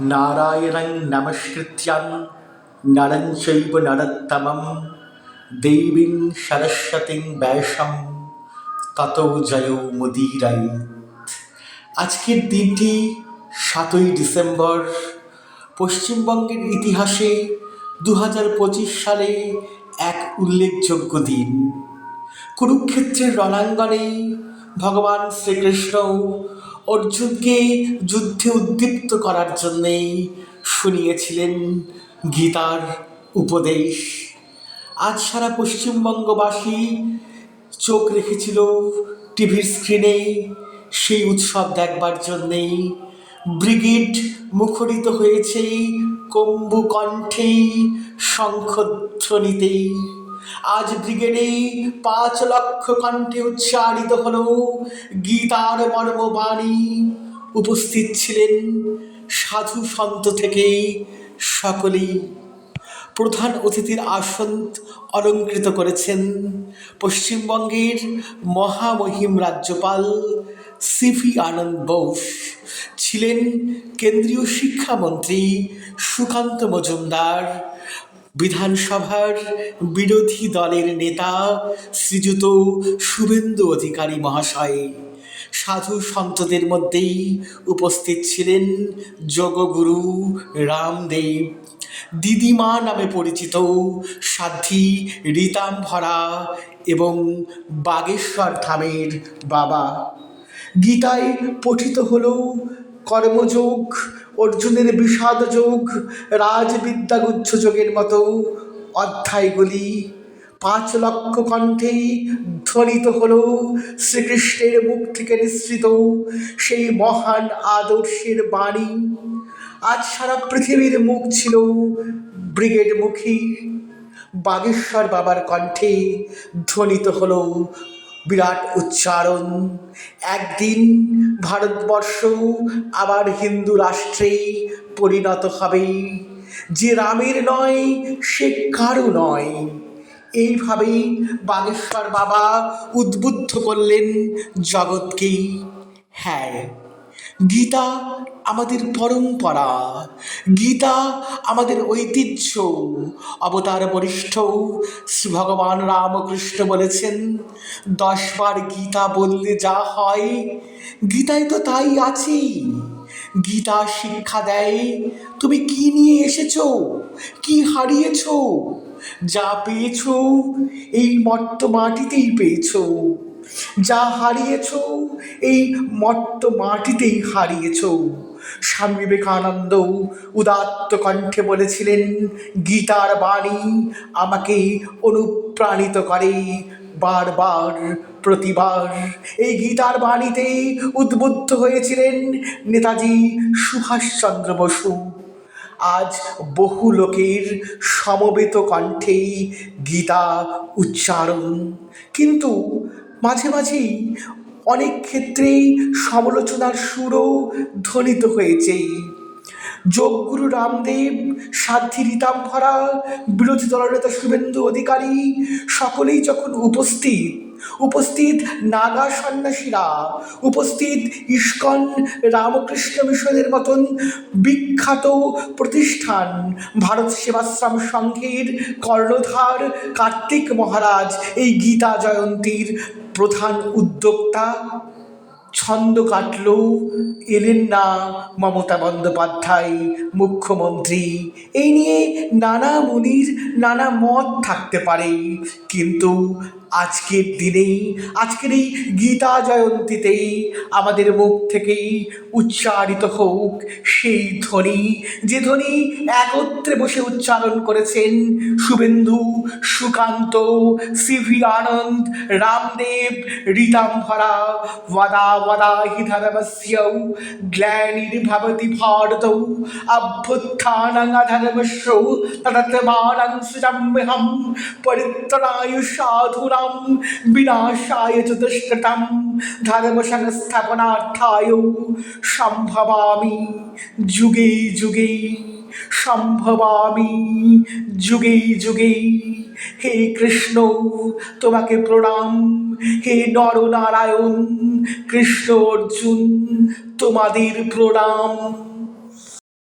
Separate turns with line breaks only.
নারায়ণং নমস্কৃত্যাং নরং চৈব নরোত্তমম দেবীং সরস্বতীং ব্যাসম তত জয় মুদিরাই আজকের দিনটি সাতই ডিসেম্বর, পশ্চিমবঙ্গের ইতিহাসে দু হাজার পঁচিশ সালে এক উল্লেখযোগ্য দিন। কুরুক্ষেত্রের রণাঙ্গনে ভগবান শ্রীকৃষ্ণ অর্জুনকে যুদ্ধে উদ্দীপ্ত করার জন্যে শুনিয়েছিলেন গীতার উপদেশ। আজ সারা পশ্চিমবঙ্গবাসী চোখ রেখেছিল টিভির স্ক্রিনে সেই উৎসব দেখবার জন্যেই। ব্রিগেড মুখরিত হয়েছে, কম্বু কণ্ঠে শঙ্খধ্বনিতেই। আজ ব্রিগেডে পাঁচ লক্ষ কণ্ঠে উচ্চারিত হল গীতার মর্মবাণী। উপস্থিত ছিলেন সাধু সন্ত থেকে সকলেই। প্রধান অতিথির আসন অলঙ্কৃত করেছেন পশ্চিমবঙ্গের মহামহিম রাজ্যপাল সিভি আনন্দ বোস। ছিলেন কেন্দ্রীয় শিক্ষামন্ত্রী সুকান্ত মজুমদার। বিধানসভার বিরোধী দলের নেতা শ্রীযুত শুভেন্দু অধিকারী মহাশয়। সাধু সন্তদের মধ্যেই উপস্থিত ছিলেন যোগগুরু রামদেব। দিদিমা নামে পরিচিত সাধ্বী রীতাম্ভরা এবং বাগেশ্বর ধামের বাবা। গীতায় পঠিত হল কর্মযোগ, অর্জুনের বিষাদ যোগ রাজবিদ্যাগুচ্ছ যোগের মতো অধ্যায়গুলি পাঁচ লক্ষ কণ্ঠেই ধ্বনিত হল, শ্রীকৃষ্ণের মুখ থেকে নিঃসৃত সেই মহান আদর্শের বাণী। আজ সারা পৃথিবীর মুখ ছিল ব্রিগেড মুখী বাগেশ্বর বাবার কণ্ঠে ধ্বনিত হল বিরাট উচ্চারণ। একদিন ভারতবর্ষ আবার হিন্দু রাষ্ট্রে পরিণত হবে। যে রামের নয়, সে কারও নয়। এইভাবেই বাগেশ্বর বাবা উদ্বুদ্ধ করলেন জগৎকেই হ্যাঁ। গীতা আমাদের পরম্পরা। গীতা আমাদের ঐতিহ্য। অবতার বরিষ্ঠ শ্রী ভগবান রামকৃষ্ণ বলেছেন দশবার গীতা বললে যা হয়, গীতায় তো তাই আছে গীতা শিক্ষা দেয়, তুমি কি নিয়ে এসেছ? কি হারিয়েছ? যা পেয়েছ, এই মট্ট মাটিতেই পেয়েছ। যা হারিয়েছ, এই মট্ট মাটিতেই হারিয়েছ। স্বামী বিবেকানন্দ উদাত্ত কণ্ঠে বলেছিলেন, গীতার বাণী আমাকে অনুপ্রাণিত করে বারবার, প্রতিবার। এই গীতার বাণীতে উদ্বুদ্ধ হয়েছিলেন নেতাজি সুভাষচন্দ্র বসু। আজ বহু লোকের সমবেত কণ্ঠেই গীতা উচ্চারণ। কিন্তু মাঝে মাঝেই অনেক ক্ষেত্রেই সমালোচনার সুরও ধ্বনিত হয়েছে। যোগগুরু রামদেব, সাধ্বী রীতাম্ভরা, বিরোধী দলনেতা শুভেন্দু অধিকারী সকলেই যখন উপস্থিত উপস্থিত নাগা সন্ন্যাসীরা, উপস্থিত ইস্কন রামকৃষ্ণ মিশনের মতন বিখ্যাত প্রতিষ্ঠান, ভারত সেবাশ্রম সংঘের কর্ণধার কার্তিক মহারাজ এই গীতা জয়ন্তীর প্রধান উদ্যোক্তা ছন্দ কাটলেও এলেন না মমতা বন্দ্যোপাধ্যায়, মুখ্যমন্ত্রী। এই নিয়ে নানা মুনির, নানা মত থাকতে পারে। কিন্তু আজকের দিনেই, আজকের এই গীতা জয়ন্তীতেই আমাদের মুখ থেকেই উচ্চারিত হোক সেই ধ্বনি। যে ধ্বনি একত্রে বসে উচ্চারণ করেছেন শুভেন্দু, সুকান্ত, সিভি আনন্দ, রামদেব, রীতাম্ভরা, ওয়াদা ওয়াদা হি ধর্মস্য গ্লানির্ভবতি ভারত অভ্যুত্থানং অধর্মস্য তদত্মানং সৃজম্যহম পরিত্রায় সাধুনাম বিনাশায় চ দুষ্কৃতম ধর্ম সংস্থাপনার্থায় সম্ভবামি যুগে যুগে সম্ভবামি যুগে যুগে হে কৃষ্ণ, তোমাকে প্রণাম। হে নরনারায়ণ, কৃষ্ণ অর্জুন, তোমাদের প্রণাম।